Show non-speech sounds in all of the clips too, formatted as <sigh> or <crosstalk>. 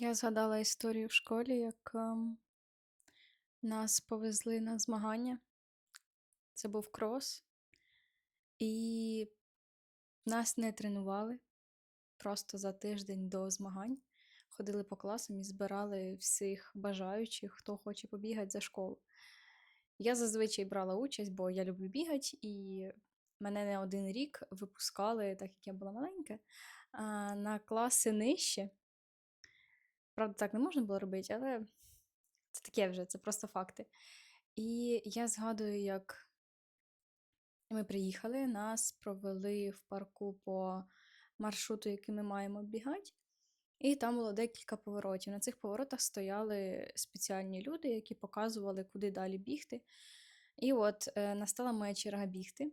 Я згадала історію в школі, як ем, нас повезли на змагання. Це був крос, і нас не тренували просто за тиждень до змагань. Ходили по класам і збирали всіх бажаючих, хто хоче побігати за школу. Я зазвичай брала участь, бо я люблю бігати, і мене не один рік випускали, так як я була маленька, на класи нижче. Правда, так не можна було робити, але це таке вже, це просто факти. І я згадую, як ми приїхали, нас провели в парку по маршруту, який ми маємо бігати. І там було декілька поворотів. На цих поворотах стояли спеціальні люди, які показували, куди далі бігти. І от е, настала моя черга бігти.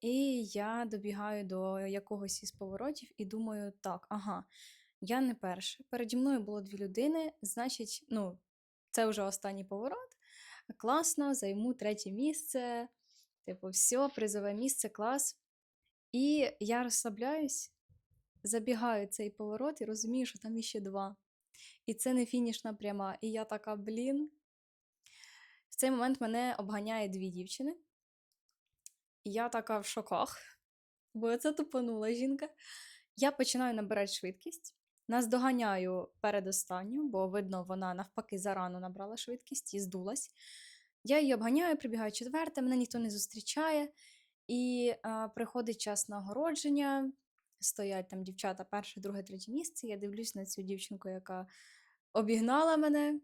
І я добігаю до якогось із поворотів і думаю, так, ага, я не перша. Переді мною було дві людини, значить, ну, це вже останній поворот. Класно, займу третє місце. Типу, все, призове місце, клас. І я розслабляюсь, забігаю цей поворот і розумію, що там іще два. І це не фінішна пряма. І я така, блін. В цей момент мене обганяє дві дівчини. Я така в шоках, бо це тупанула жінка. Я починаю набирати швидкість. Нас доганяю передостанню, бо видно, вона навпаки зарано набрала швидкість і здулась. Я її обганяю, прибігаю четверта, мене ніхто не зустрічає. І а, приходить час нагородження. Стоять там дівчата перше, друге, третє місце. Я дивлюсь на цю дівчинку, яка обігнала мене.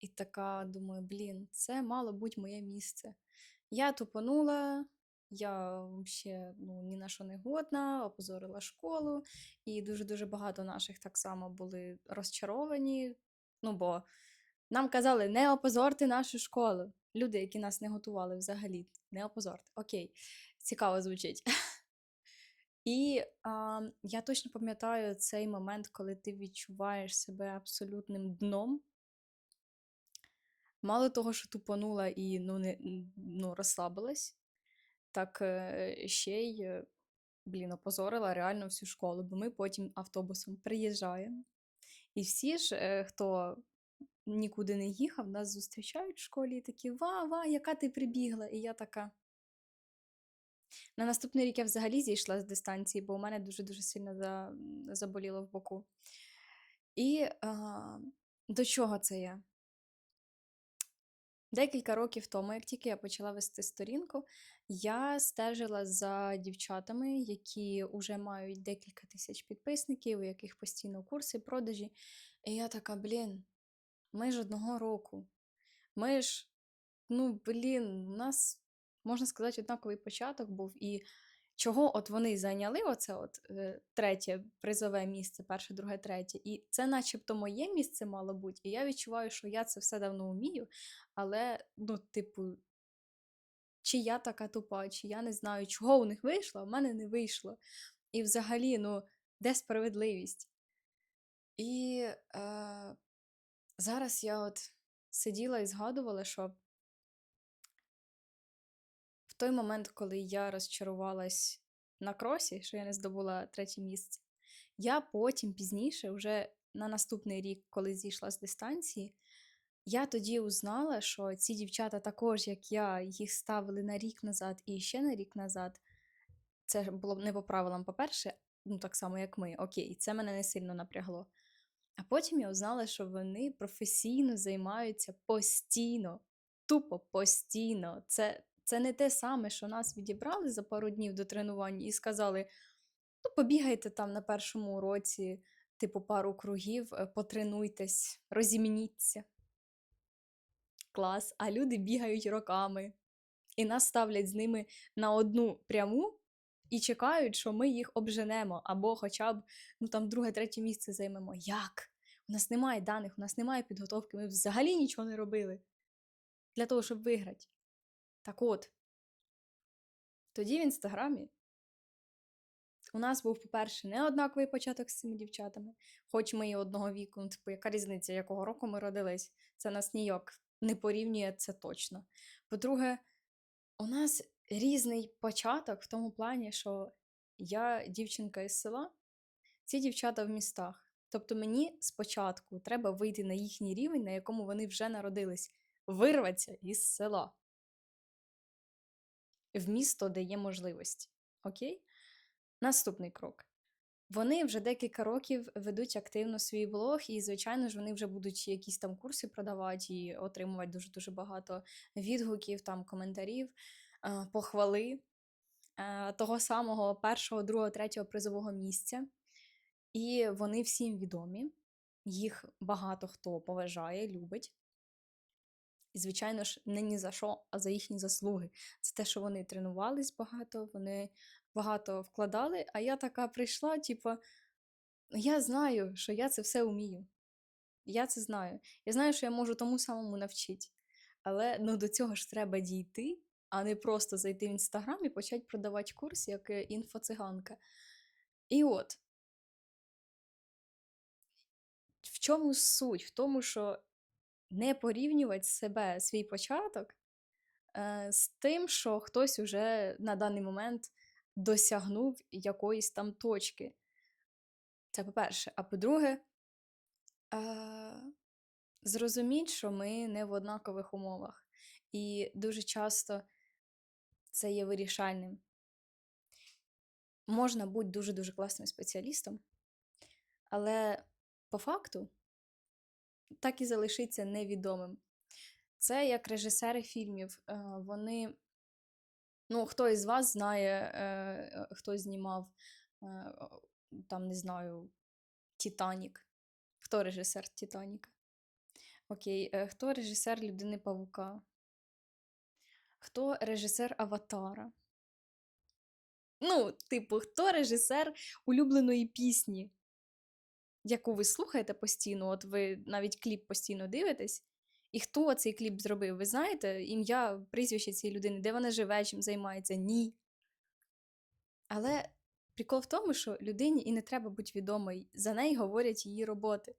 І така думаю, блін, це мало бути моє місце. Я тупанула, я взагалі ну, ні на що не годна, опозорила школу, і дуже-дуже багато наших так само були розчаровані. Ну, бо нам казали, не опозорти нашу школу. Люди, які нас не готували взагалі, не опозорти. Окей, цікаво звучить. <laughs> І а, я точно пам'ятаю цей момент, коли ти відчуваєш себе абсолютним дном. Мало того, що тупонула і ну, не, ну, розслабилась, так е, ще й, е, блін, опозорила реально всю школу, бо ми потім автобусом приїжджаємо. І всі ж, е, хто нікуди не їхав, нас зустрічають в школі і такі: Ва, ва, яка ти прибігла? І я така. На наступний рік я взагалі зійшла з дистанції, бо у мене дуже-дуже сильно за... заболіло в боку. І а, до чого це я? Декілька років тому, як тільки я почала вести сторінку, я стежила за дівчатами, які вже мають декілька тисяч підписників, у яких постійно курси, продажі. І я така, блін, ми ж одного року. Ми ж, ну, блін, у нас, можна сказати, однаковий початок був. І чого от вони зайняли оце от е, третє призове місце, перше, друге, третє. І це начебто моє місце мало бути. І я відчуваю, що я це все давно вмію, але, ну, типу, чи я така тупа, чи я не знаю, чого у них вийшло, а в мене не вийшло. І взагалі, ну, де справедливість? І е, зараз я от сиділа і згадувала, що той момент, коли я розчарувалась на кросі, що я не здобула третє місце, я потім пізніше, вже на наступний рік, коли зійшла з дистанції, я тоді узнала, що ці дівчата також, як я, їх ставили на рік назад і ще на рік назад. Це було не по правилам, по-перше, ну так само, як ми. Окей, це мене не сильно напрягло. А потім я узнала, що вони професійно займаються постійно, тупо постійно. Це це не те саме, що нас відібрали за пару днів до тренувань і сказали: ну, побігайте там на першому уроці, типу, пару кругів, е, потренуйтесь, розімніться. Клас, а люди бігають роками і нас ставлять з ними на одну пряму і чекають, що ми їх обженемо, або хоча б ну там друге, третє місце займемо. Як? У нас немає даних, у нас немає підготовки, ми взагалі нічого не робили для того, щоб виграти. Так от, тоді в інстаграмі у нас був, по-перше, не однаковий початок з цими дівчатами, хоч ми і одного віку, ну, типу, яка різниця, якого року ми родились, це нас ніяк не порівнює це точно. По-друге, у нас різний початок в тому плані, що я дівчинка із села, ці дівчата в містах. Тобто мені спочатку треба вийти на їхній рівень, на якому вони вже народились, вирватися із села в місто, де є можливості. Окей? Наступний крок. Вони вже декілька років ведуть активно свій блог, і, звичайно ж, вони вже будуть якісь там курси продавати і отримувати дуже-дуже багато відгуків, там коментарів, е, похвали е, того самого першого, другого, третього призового місця. І вони всім відомі, їх багато хто поважає, любить. І, звичайно ж, не ні за що, а за їхні заслуги. Це те, що вони тренувались багато, вони багато вкладали, а я така прийшла, типу, я знаю, що я це все вмію. Я це знаю. Я знаю, що я можу тому самому навчити. Але ну, до цього ж треба дійти, а не просто зайти в інстаграм і почати продавати курс як е, інфоциганка. І от, в чому суть? В тому, що не порівнювати себе, свій початок е, з тим, що хтось уже на даний момент досягнув якоїсь там точки. Це по-перше. А по-друге, е, зрозуміть, що ми не в однакових умовах. І дуже часто це є вирішальним. Можна бути дуже-дуже класним спеціалістом, але по факту так і залишиться невідомим. Це як режисери фільмів. е, Вони, ну, хто із вас знає, е, е, хто знімав, там, не знаю, Титанік. Хто режисер Титаніка? Окей, хто режисер Людини Павука? Хто режисер Аватара? Ну, типу, хто режисер улюбленої пісні, яку ви слухаєте постійно, от ви навіть кліп постійно дивитесь, і хто цей кліп зробив? Ви знаєте ім'я, прізвище цієї людини, де вона живе, чим займається? Ні. Але прикол в тому, що людині і не треба бути відомою, за неї говорять її роботи.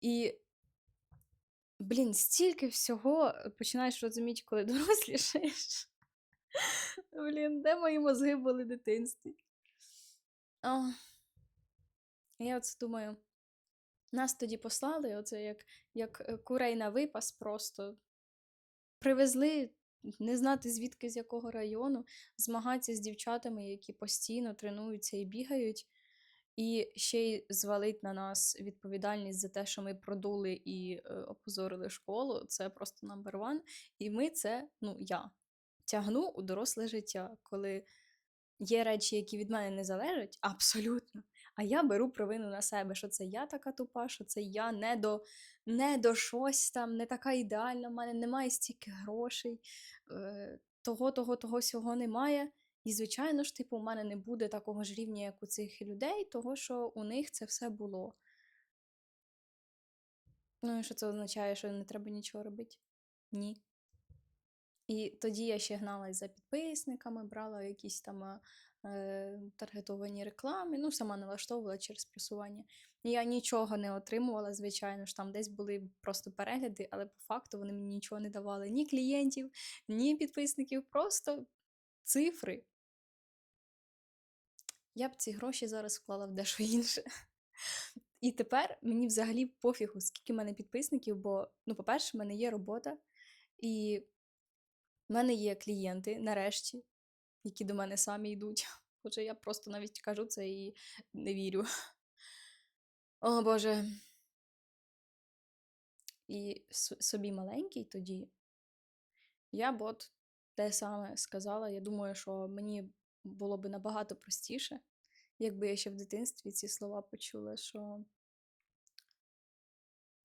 І, блін, стільки всього починаєш розуміти, коли <laughs> дорослішаєш. Блін, де мої мозги були в дитинстві? А, я оце думаю, нас тоді послали, оце як, як е, курей на випас просто. Привезли, не знати звідки з якого району, змагатися з дівчатами, які постійно тренуються і бігають, і ще й звалить на нас відповідальність за те, що ми продули і е, опозорили школу. Це просто number one. І ми це, ну, я тягну у доросле життя, коли є речі, які від мене не залежать, абсолютно. А я беру провину на себе, що це я така тупа, що це я не до, не до щось там, не така ідеальна, в мене немає стільки грошей, е, того, того, того всього немає. І, звичайно ж, типу, у мене не буде такого ж рівня, як у цих людей, того, що у них це все було. Ну, і що це означає, що не треба нічого робити? Ні. І тоді я ще гналась за підписниками, брала якісь там е, таргетовані реклами, ну, сама налаштовувала через просування. Я нічого не отримувала, звичайно ж, там десь були просто перегляди, але по факту вони мені нічого не давали ні клієнтів, ні підписників, просто цифри. Я б ці гроші зараз вклала в дещо інше. І тепер мені взагалі пофігу, скільки в мене підписників, бо, ну, по-перше, в мене є робота, і в мене є клієнти, нарешті, які до мене самі йдуть. <laughs> Хоча я просто навіть кажу це і не вірю. О Боже. І собі маленький тоді. Я б от те саме сказала. Я думаю, що мені було б набагато простіше, якби я ще в дитинстві ці слова почула, що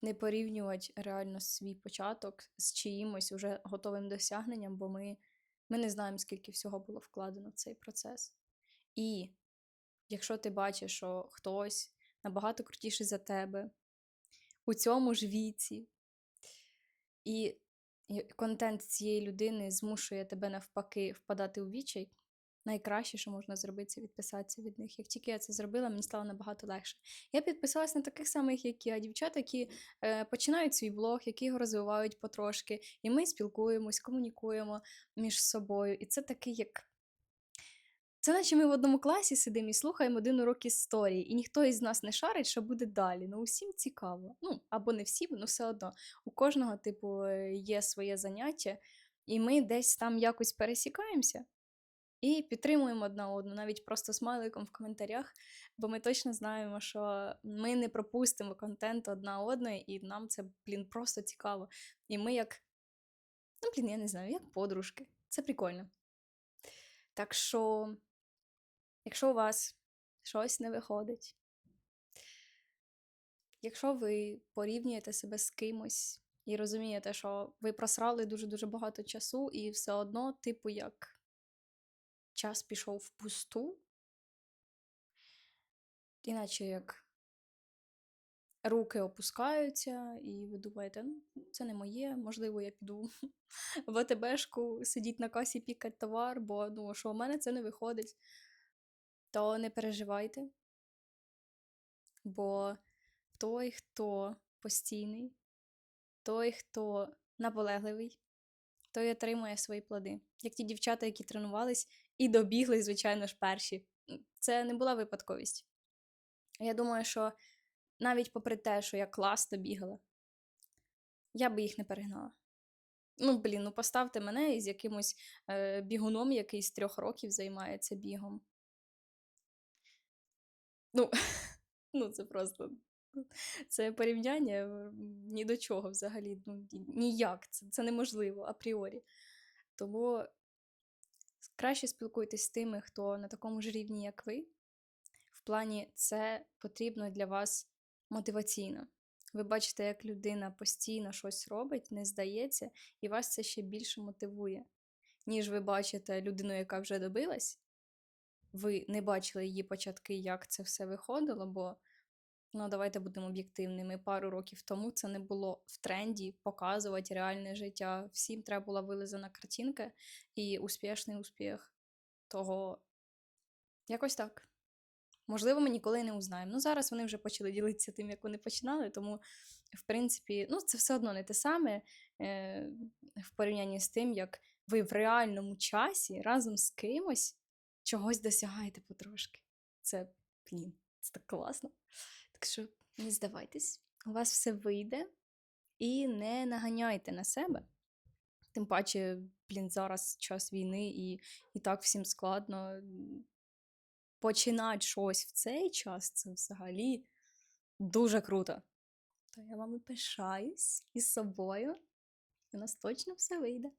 не порівнювати реально свій початок з чиїмось уже готовим досягненням, бо ми, ми не знаємо, скільки всього було вкладено в цей процес. І якщо ти бачиш, що хтось набагато крутіший за тебе у цьому ж віці, і контент цієї людини змушує тебе навпаки впадати у відчай, найкраще, що можна зробити, це відписатися від них. Як тільки я це зробила, мені стало набагато легше. Я підписалась на таких самих, як я, дівчат, які е, починають свій блог, які його розвивають потрошки, і ми спілкуємось, комунікуємо між собою. І це такий як Це наче ми в одному класі сидимо і слухаємо один урок історії, і ніхто із нас не шарить, що буде далі. Ну, усім цікаво. Ну, або не всім, ну все одно. У кожного, типу, е, є своє заняття, і ми десь там якось пересікаємося і підтримуємо одна одну, навіть просто смайликом в коментарях, бо ми точно знаємо, що ми не пропустимо контент одна одної, і нам це, блін, просто цікаво. І ми як, ну, блін, я не знаю, як подружки. Це прикольно. Так що, якщо у вас щось не виходить, якщо ви порівнюєте себе з кимось і розумієте, що ви просрали дуже-дуже багато часу, і все одно, типу, як час пішов впусту, іначе як руки опускаються, і ви думаєте, ну, це не моє, можливо, я піду <laughs> в АТБшку, сидіть на касі, пікати товар, бо ну, що у мене це не виходить, то не переживайте. Бо той, хто постійний, той, хто наполегливий, той отримує свої плоди. Як ті дівчата, які тренувались і добігли, звичайно ж, перші. Це не була випадковість. Я думаю, що навіть попри те, що я класно бігала, я би їх не перегнала. Ну, блін, ну поставте мене із якимось е, бігуном, який з трьох років займається бігом. Ну, <laughs> ну це просто. Це порівняння ні до чого взагалі. Ну, ніяк. Це, це неможливо апріорі. Тому краще спілкуйтесь з тими, хто на такому ж рівні, як ви. В плані це потрібно для вас мотиваційно. Ви бачите, як людина постійно щось робить, не здається, і вас це ще більше мотивує, ніж ви бачите людину, яка вже добилась. Ви не бачили її початки, як це все виходило, бо ну, давайте будемо об'єктивними. Пару років тому це не було в тренді показувати реальне життя. Всім треба була вилизана картинка і успішний успіх. Того якось так. Можливо, ми ніколи не узнаємо. Ну, зараз вони вже почали ділитися тим, як вони починали, тому, в принципі, ну, це все одно не те саме е, в порівнянні з тим, як ви в реальному часі разом з кимось чогось досягаєте потрошки. Це, блін, це так класно. Так що не здавайтесь, у вас все вийде і не наганяйте на себе. Тим паче, блін, зараз час війни і, і так всім складно починати щось в цей час, це взагалі дуже круто. То я вами пишаюсь із собою, у нас точно все вийде.